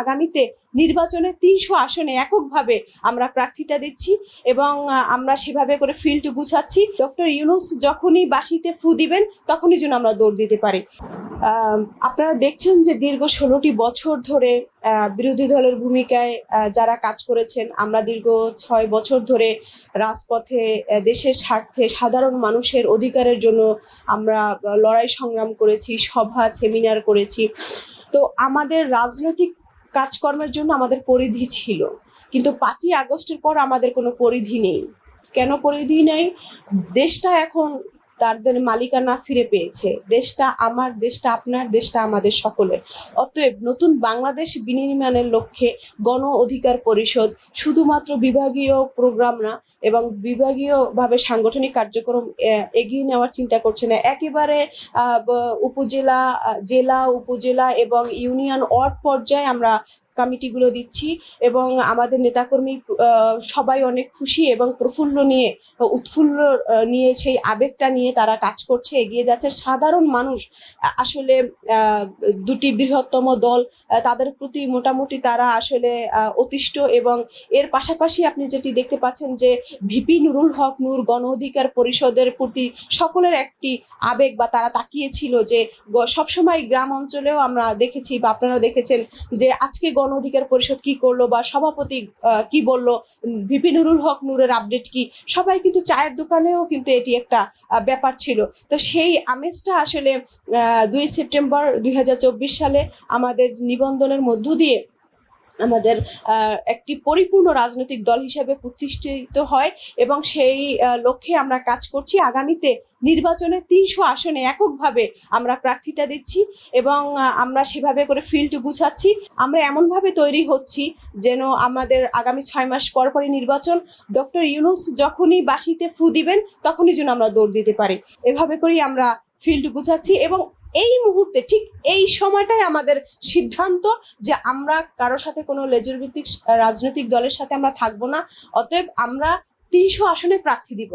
আগামীতে নির্বাচনে তিনশো আসনে এককভাবে আমরা প্রার্থিতা দিচ্ছি এবং আমরা সেভাবে করে ফিল্ড গুছাচ্ছি। ডক্টর ইউনুস যখনই বাসিতে ফু দিবেন, তখনই যেন আমরা দৌড় দিতে পারি। আপনারা দেখছেন যে দীর্ঘ ষোলোটি বছর ধরে বিরোধী দলের ভূমিকায় যারা কাজ করেছেন, আমরা দীর্ঘ ছয় বছর ধরে রাজপথে দেশের স্বার্থে, সাধারণ মানুষের অধিকারের জন্য আমরা লড়াই সংগ্রাম করেছি, সভা সেমিনার করেছি। তো আমাদের রাজনৈতিক কাজকর্মের জন্য আমাদের পরিধি ছিল। কিন্তু পাঁচই আগস্টের পর আমাদের কোনো পরিধি নেই। কেন পরিধি নেই? দেশটা এখন তাদের মালিকানা ফিরে পেয়েছে। দেশটা আমার, দেশটা আপনার, দেশটা আমাদের সকলের। অতএব নতুন বাংলাদেশ বিনির্মাণের লক্ষ্যে গণ অধিকার পরিষদ শুধুমাত্র বিভাগীয় প্রোগ্রাম না, এবং বিভাগীয়ভাবে সাংগঠনিক কার্যক্রম এগিয়ে নেওয়ার চিন্তা করছে না। একেবারে উপজেলা জেলা, উপজেলা এবং ইউনিয়ন ওয়ার্ড পর্যায়ে আমরা কমিটিগুলো দিচ্ছি এবং আমাদের নেতাকর্মী সবাই অনেক খুশি এবং প্রফুল্ল নিয়ে, উৎফুল্ল নিয়ে সেই আবেগটা নিয়ে তারা কাজ করছে, এগিয়ে যাচ্ছে। সাধারণ মানুষ, আসলে দুটি বৃহত্তম দল তাদের প্রতি মোটামুটি তারা আসলে অতিষ্ঠ এবং এর পাশাপাশি আপনি যেটি দেখতে পাচ্ছেন যে ভিপি নুরুল হক নূর গণ অধিকার পরিষদের প্রতি সকলের একটি আবেগ বা তারা তাকিয়েছিল যে সবসময় গ্রাম অঞ্চলেও আমরা দেখেছি বা আপনারাও দেখেছেন যে আজকে গণ অধিকার পরিষদ কি করল বা সভাপতি কি বলল ভিপি নুরুল হক নূরের আপডেট কি? সবাই কিন্তু চায়ের দোকানেও কিন্তু এটি একটা ব্যাপার ছিল। তো সেই আমেজটা আসলে দুই সেপ্টেম্বর দুই হাজার চব্বিশ সালে আমাদের নিবন্ধনের মধ্য দিয়ে আমাদের একটি পরিপূর্ণ রাজনৈতিক দল হিসেবে প্রতিষ্ঠিত হয় এবং সেই লক্ষ্যে আমরা কাজ করছি। আগামীতে নির্বাচনে তিনশো আসনে এককভাবে আমরা প্রার্থিতা দিচ্ছি এবং আমরা সেভাবে করে ফিল্ড গুছাচ্ছি। আমরা এমনভাবে তৈরি হচ্ছি যেন আমাদের আগামী ছয় মাস পর পরই নির্বাচন। ডক্টর ইউনুস যখনই বাসিতে ফু দিবেন, তখনই যেন আমরা দৌড় দিতে পারি। এভাবে করেই আমরা ফিল্ড গুছাচ্ছি এবং এই মুহূর্তে, ঠিক এই সময়টাই আমাদের সিদ্ধান্ত যে আমরা কারোর সাথে কোনো লেজুর ভিত্তিক রাজনৈতিক দলের সাথে আমরা থাকব না, অতএব আমরা তিনশো আসনে প্রার্থী দিব।